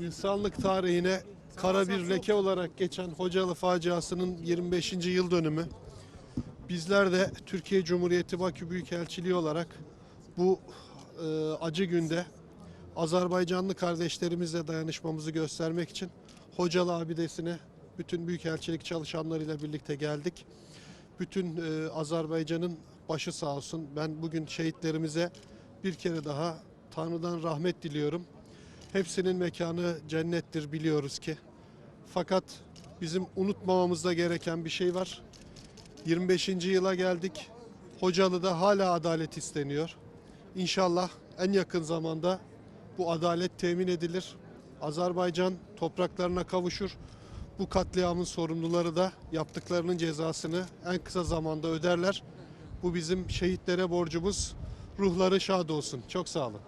İnsanlık tarihine kara bir leke olarak geçen Hocalı faciasının 25. yıl dönümü. Bizler de Türkiye Cumhuriyeti Bakü Büyükelçiliği olarak bu e, acı günde Azerbaycanlı kardeşlerimizle dayanışmamızı göstermek için Hocalı abidesine bütün büyükelçilik çalışanlarıyla birlikte geldik. Bütün e, Azerbaycan'ın başı sağ olsun. Ben bugün şehitlerimize bir kere daha Tanrı'dan rahmet diliyorum. Hepsinin mekanı cennettir biliyoruz ki. Fakat bizim unutmamamızda gereken bir şey var. 25. yıla geldik. Hocalı'da hala adalet isteniyor. İnşallah en yakın zamanda bu adalet temin edilir. Azerbaycan topraklarına kavuşur. Bu katliamın sorumluları da yaptıklarının cezasını en kısa zamanda öderler. Bu bizim şehitlere borcumuz. Ruhları şad olsun. Çok sağ olun.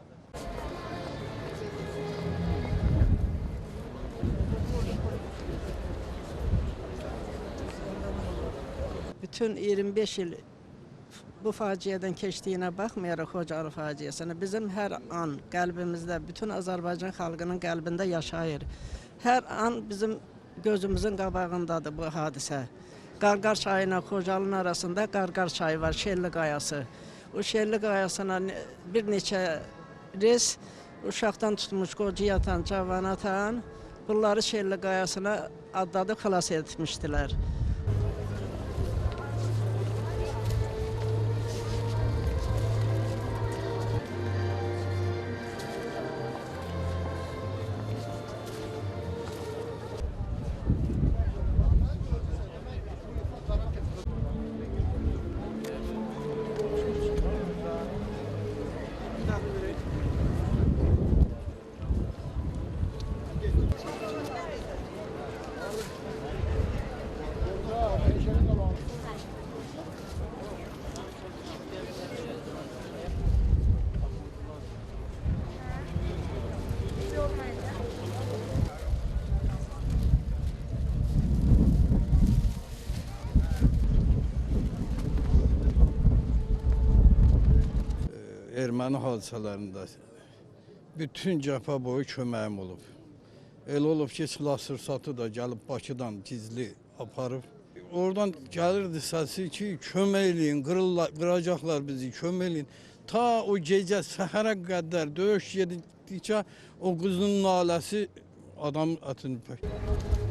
Bütün 25 yıl bu faciədən keçdiyinə baxmayaraq Xocalı faciəsinə bizim hər an qəlbimizdə, bütün Azərbaycan xalqının qəlbində yaşayır. Hər an bizim gözümüzün qabağındadır bu hadisə. Qarqar çayı ilə Xocalının arasında Qarqar çayı var, Şelli qayası. O Şelli qayasına bir neçə res uşaqdan tutmuş qoca yatan, cavan atan bunları Şelli qayasına adladıb xilas etmişdilər. Erməni hadisələrində bütün cəbhə boyu köməyim olub. Elə olub ki, silah sursatı da gəlib Bakıdan gizli aparıb. Oradan gəlirdi səsi ki, qırırlar, qıracaqlar bizi, kömək eləyin. Ta o gecə səhərə qədər döyüş gedikcə o qızın naləsi adam ətini pək.